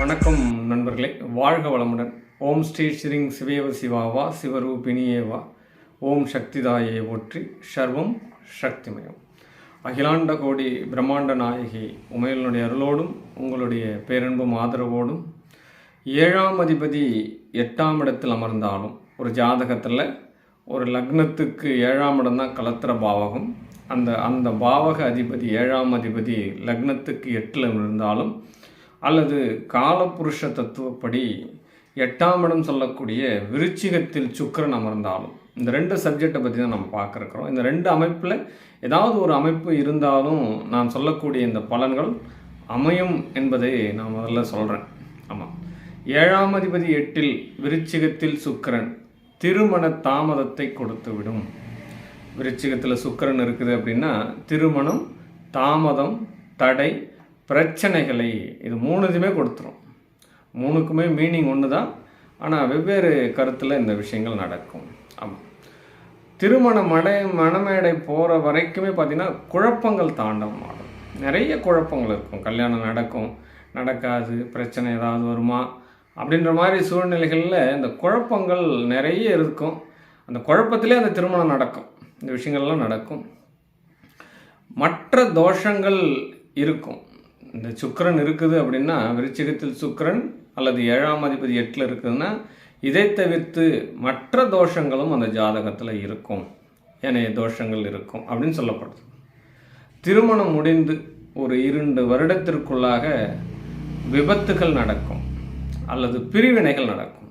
வணக்கம் நண்பர்களே. வாழ்க வளமுடன். ஓம் ஸ்ரீ ஸ்ரீங் சிவேவ சிவாவா சிவரூபிணியேவா. ஓம் சக்திதாயை ஒற்றி சர்வம் சக்திமயம். அகிலாண்ட கோடி பிரம்மாண்ட நாயகி உமையலனுடைய அருளோடும் உங்களுடைய பேரன்பும் ஆதரவோடும் ஏழாம் அதிபதி எட்டாம் இடத்தில் அமர்ந்தாலும் ஒரு ஜாதகத்தில் ஒரு லக்னத்துக்கு ஏழாம் இடம் தான் கலத்திர பாவகம். அந்த அந்த பாவக அதிபதி ஏழாம் அதிபதி லக்னத்துக்கு எட்டில் இருந்தாலும் அல்லது காலபுருஷ தத்துவப்படி எட்டாம் இடம் சொல்லக்கூடிய விருச்சிகத்தில் சுக்கிரன் அமர்ந்தாலும் இந்த ரெண்டு சப்ஜெக்டை பற்றி தான் நம்ம பார்க்குறோம். இந்த ரெண்டு அமைப்பில் ஏதாவது ஒரு அமைப்பு இருந்தாலும் நான் சொல்லக்கூடிய இந்த பலன்கள் அமையும் என்பதை நான் முதல்ல சொல்கிறேன் ஆமாம் ஏழாம் அதிபதி எட்டில் விருச்சிகத்தில் சுக்கிரன் திருமண தாமதத்தை கொடுத்து விடும் விருச்சிகத்தில் சுக்கிரன் இருக்குது அப்படின்னா திருமணம் தாமதம் தடை பிரச்சனைகளை இது மூணுதுமே கொடுத்துரும். மூணுக்குமே மீனிங் ஒன்று தான் ஆனால் வெவ்வேறு கருத்தில் இந்த விஷயங்கள் நடக்கும். ஆமாம் திருமண மடை மணமேடை போகிற வரைக்குமே பார்த்திங்கன்னா குழப்பங்கள் தாண்டவம் ஆடும் நிறைய குழப்பங்கள் இருக்கும். கல்யாணம் நடக்கும். நடக்காது. பிரச்சனை ஏதாவது வருமா? அப்படின்ற மாதிரி சூழ்நிலைகளில் இந்த குழப்பங்கள் நிறைய இருக்கும். அந்த குழப்பத்திலே அந்த திருமணம் நடக்கும். இந்த விஷயங்கள்லாம் நடக்கும். மற்ற தோஷங்கள் இருக்கும். இந்த சுக்கரன் இருக்குது அப்படின்னா விருச்சிகத்தில் சுக்கரன் அல்லது ஏழாம் அதிபதி எட்டில் இருக்குதுன்னா இதை தவிர்த்து மற்ற தோஷங்களும் அந்த ஜாதகத்தில் இருக்கும். ஏனைய தோஷங்கள் இருக்கும் அப்படின்னு சொல்லப்படுது. திருமணம் முடிந்து ஒரு இரண்டு வருடத்திற்குள்ளாக விபத்துகள் நடக்கும் அல்லது பிரிவினைகள் நடக்கும்.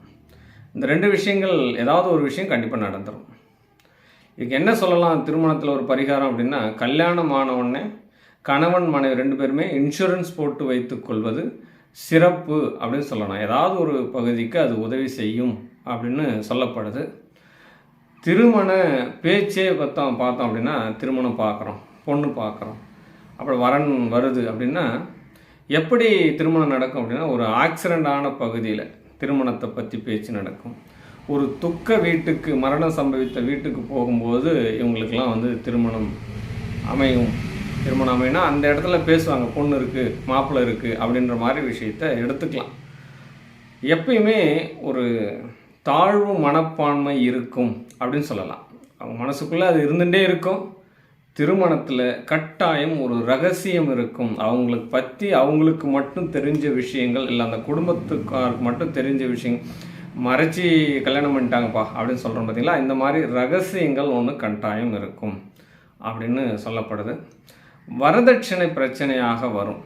இந்த ரெண்டு விஷயங்கள் ஏதாவது ஒரு விஷயம் கண்டிப்பாக நடந்துடும் இதுக்கு என்ன சொல்லலாம் திருமணத்தில் ஒரு பரிகாரம் அப்படின்னா கல்யாணம் ஆன உடனே கணவன் மனைவி ரெண்டு பேருமே இன்சூரன்ஸ் போட்டு வைத்துக் கொள்வது சிறப்பு அப்படின்னு சொல்லலாம். ஏதாவது ஒரு பகுதிக்கு அது உதவி செய்யும் அப்படின்னு சொல்லப்படுது. திருமண பேச்சே பார்த்தோம் பார்த்தோம் அப்படின்னா திருமணம் பார்க்குறோம் பொண்ணு பார்க்குறோம். அப்புறம் வரன் வருது அப்படின்னா எப்படி திருமணம் நடக்கும் அப்படின்னா ஒரு ஆக்சிடெண்ட் ஆன பகுதியில் திருமணத்தை பற்றி பேச்சு நடக்கும். ஒரு துக்க வீட்டுக்கு மரணம் சம்பவித்த வீட்டுக்கு போகும்போது இவங்களுக்கெல்லாம் வந்து திருமணம் அமையும். திருமணம் அமைனா அந்த இடத்துல பேசுவாங்க பொண்ணு இருக்குது மாப்பிள்ளை இருக்குது அப்படின்ற மாதிரி விஷயத்த எடுத்துக்கலாம். எப்பயுமே ஒரு தாழ்வு மனப்பான்மை இருக்கும் அப்படின்னு சொல்லலாம். அவங்க மனசுக்குள்ளே அது இருந்துகிட்டே இருக்கும். திருமணத்தில் கட்டாயம் ஒரு ரகசியம் இருக்கும். அவங்களுக்கு பற்றி அவங்களுக்கு மட்டும் தெரிஞ்ச விஷயங்கள் இல்லை அந்த குடும்பத்துக்காருக்கு மட்டும் தெரிஞ்ச விஷயங்கள் மறைச்சி கல்யாணம் பண்ணிட்டாங்கப்பா அப்படின்னு சொல்கிறோம் பார்த்தீங்களா இந்த மாதிரி ரகசியங்கள் ஒன்று கட்டாயம் இருக்கும் அப்படின்னு சொல்லப்படுது. வரதட்சணை பிரச்சனையாக வரும்.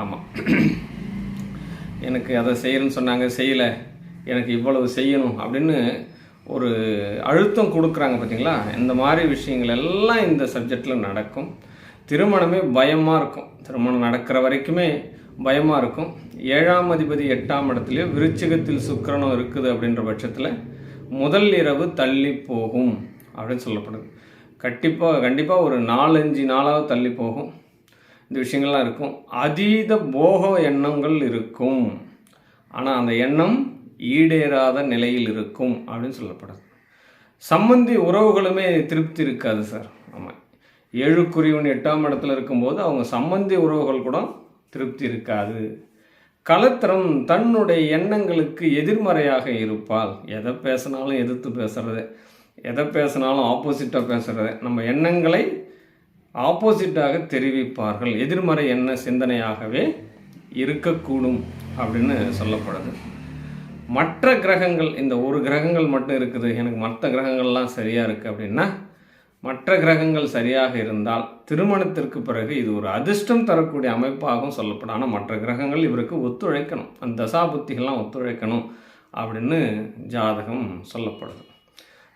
ஆமாம் எனக்கு அதை செய்யணும்னு சொன்னாங்க செய்யலை. எனக்கு இவ்வளவு செய்யணும் அப்படின்னு ஒரு அழுத்தம் கொடுக்குறாங்க பார்த்தீங்களா இந்த மாதிரி விஷயங்கள் எல்லாம் இந்த சப்ஜெக்டில் நடக்கும். திருமணமே பயமாக இருக்கும். திருமணம் நடக்கிற வரைக்குமே பயமாக இருக்கும். ஏழாம் அதிபதி எட்டாம் இடத்துலையோ விருச்சிகத்தில் சுக்கிரனம் இருக்குது அப்படின்ற பட்சத்தில் முதல் இரவு தள்ளி போகும் அப்படின்னு சொல்லப்படுது. கண்டிப்பாக கண்டிப்பாக ஒரு நாலஞ்சு நாளாக தள்ளி போகும். இந்த விஷயங்கள்லாம் இருக்கும். அதீத போக எண்ணங்கள் இருக்கும். ஆனால் அந்த எண்ணம் ஈடேறாத நிலையில் இருக்கும் அப்படின்னு சொல்லப்படுது. சம்பந்தி உறவுகளுமே திருப்தி இருக்காது சார். ஆமாம் ஏழுக்குரியவன் எட்டாம் இடத்துல இருக்கும்போது அவங்க சம்பந்தி உறவுகள் கூட திருப்தி இருக்காது. கலத்திரம் தன்னுடைய எண்ணங்களுக்கு எதிர்மறையாக இருப்பால் எதை பேசினாலும் எதிர்த்து பேசுறது. எதை பேசினாலும் ஆப்போசிட்டாக பேசுகிறது நம்ம எண்ணங்களை ஆப்போசிட்டாக தெரிவிப்பார்கள். எதிர்மறை எண்ண சிந்தனையாகவே இருக்கக்கூடும் அப்படின்னு சொல்லப்படுது. மற்ற கிரகங்கள் இந்த ஒரு கிரகங்கள் மட்டும் இருக்குது. எனக்கு மற்ற கிரகங்கள்லாம் சரியாக இருக்குது அப்படின்னா மற்ற கிரகங்கள் சரியாக இருந்தால் திருமணத்திற்கு பிறகு இது ஒரு அதிர்ஷ்டம் தரக்கூடிய அமைப்பாகவும் சொல்லப்படும். ஆனால் மற்ற கிரகங்கள் இவருக்கு ஒத்துழைக்கணும். அந்த தசாபுத்திகள்லாம் ஒத்துழைக்கணும் அப்படின்னு ஜாதகம் சொல்லப்படுது.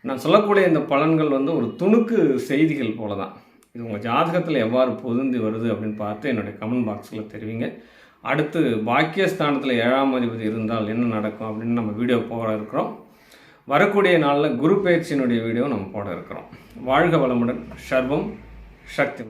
நான் சொல்லக்கூடிய இந்த பலன்கள் வந்து ஒரு துணுக்கு செய்திகள் போல தான் இது உங்கள் ஜாதகத்தில் எவ்வாறு பொருந்தி வருது அப்படின்னு பார்த்து என்னுடைய கமெண்ட் பாக்ஸில் தெரிவிங்க. அடுத்து பாக்கியஸ்தானத்தில் ஏழாம் அதிபதி இருந்தால் என்ன நடக்கும் அப்படின்னு நம்ம வீடியோ போட இருக்கிறோம். வரக்கூடிய நாளில் குரு பயிற்சியினுடைய வீடியோ நம்ம போட இருக்கிறோம். வாழ்க வளமுடன். சர்வம் சக்தி